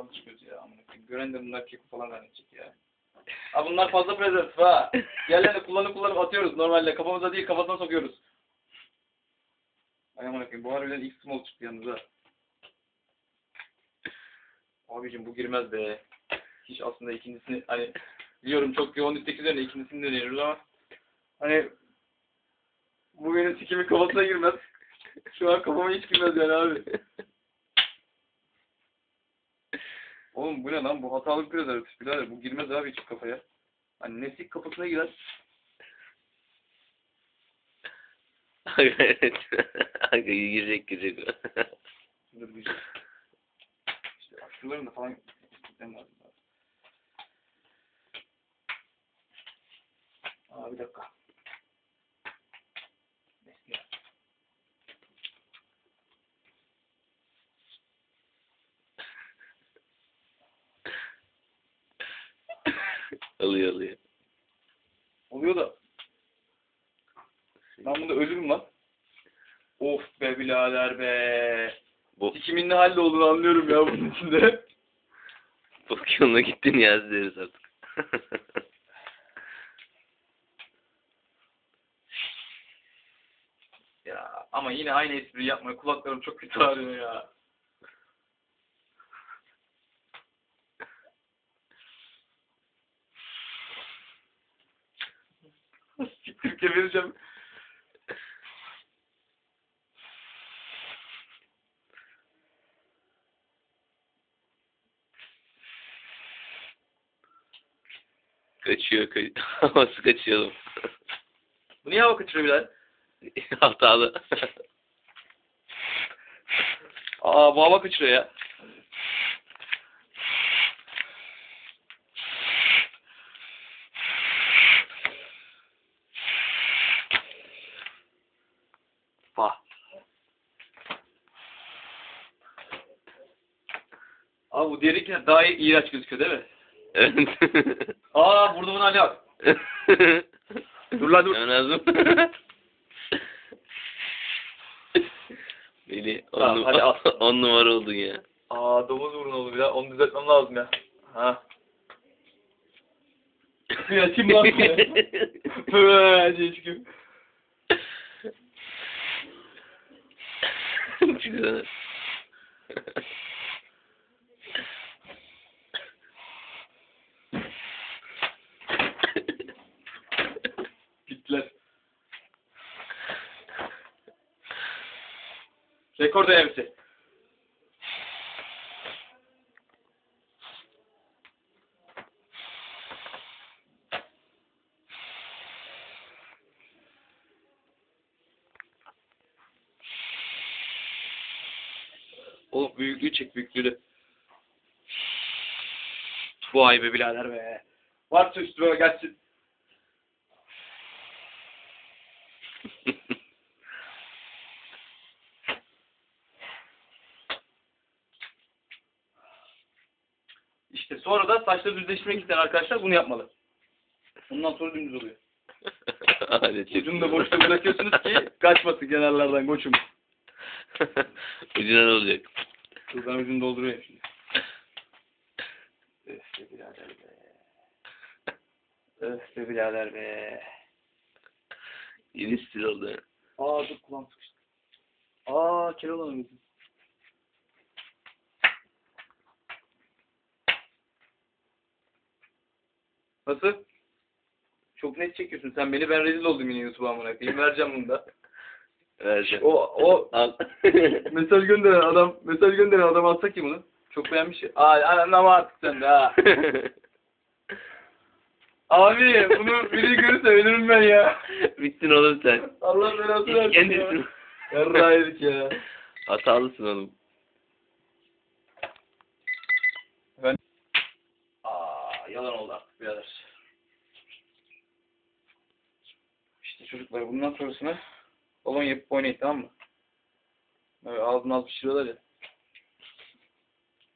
hatalı çıkıyoruz ya. Amına koyayım. Gören de bunlar keko falan zannedecek ya. Ha bunlar fazla prezervatif ha. Diğerlerini kullanıp kullanıp atıyoruz normalde. Kafamıza değil kafasına sokuyoruz. Ay amına. Bu harbiden ilk small çıktı yalnız ha. Abicim bu girmez be. Hiç aslında ikincisini hani biliyorum çok yoğun istek üzerine ikincisini de deniyoruz ama hani bu benim sikimin kafasına girmez. Şu an kafama hiç girmez yani abi. Oğlum bu ne lan? Bu hatalı bir prezervatif birader. Bu girmez abi hiç kafaya. Hani ne sik kafasına girer. evet. Aga girecek girecek. Dur şey. İşte da falan gitmem lazım. Aa bir dakika. Eski ya. Alıyor alıyor. Oluyor da. Ben bunda ölürüm lan. Of be birader be. Bu Sikimin ne halde olduğunu anlıyorum ya bunun içinde. bok yoluna gittin yaz deriz artık. ya ama yine aynı espri yapma. Kulaklarım çok kötü ağrıyor ya. Gebereceğim. kaçıyor kaçıyor. Havası kaçıyor oğlum. Bu niye hava kaçırıyor birader? Hatalı. Aa bu hava kaçırıyor ya. Bah. Abi bu diğerinkine daha iyi, iğrenç gözüküyor değil mi? evet. Aa burada bunu bak. Dur lan dur. Hemen lazım. Beni on, Tamam, num- hadi al. on numara oldun ya. Aa domuz burnu oldu ya. Onu düzeltmem lazım ya. Ha. Bir açayım lan. Böyle diye çıkıyor. Gittiler. Rekor denemesi. Oğlum büyüklüğü çek büyüklüğü. Vay be birader be. Varsa üstüme gelsin. İşte sonra da saçları düzleştirmek isteyen arkadaşlar bunu yapmalı. Ondan sonra dümdüz oluyor. Ucunu da boşta bırakıyorsunuz ki kaçmasın kenarlardan koçum. Ucuna ne olacak? Kızdan ucunu dolduruyor şimdi. Öf be birader be. Öf be birader be. Yeni stil oldu. Aa dur kulağım sıkıştı. Aa Keloğlan'ın gözü. Nasıl? Çok net çekiyorsun sen beni. Ben rezil oldum yine YouTube'a amına koyayım. Vereceğim bunu da. Vereceğim. O o Al. mesaj gönderen adam, mesaj gönderen adam atsa ki bunu. Çok beğenmiş. Aa anlama artık sen de ha. Abi bunu biri görürse ölürüm ben ya. Bittin oğlum sen. Allah belasını versin ya. Yedik ya. Hatalısın oğlum. Aa, yalan oldu artık birader. İşte çocuklar bundan sonrasını balon yapıp oynayın tamam mı? Böyle ağzına az pişiriyorlar ya.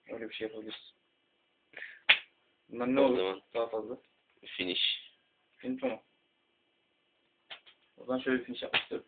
Öyle bir şey yapabiliriz. Bundan ne O olur zaman. daha fazla? Finish. Finish mu? O zaman şöyle bir finish yapmak istiyorum.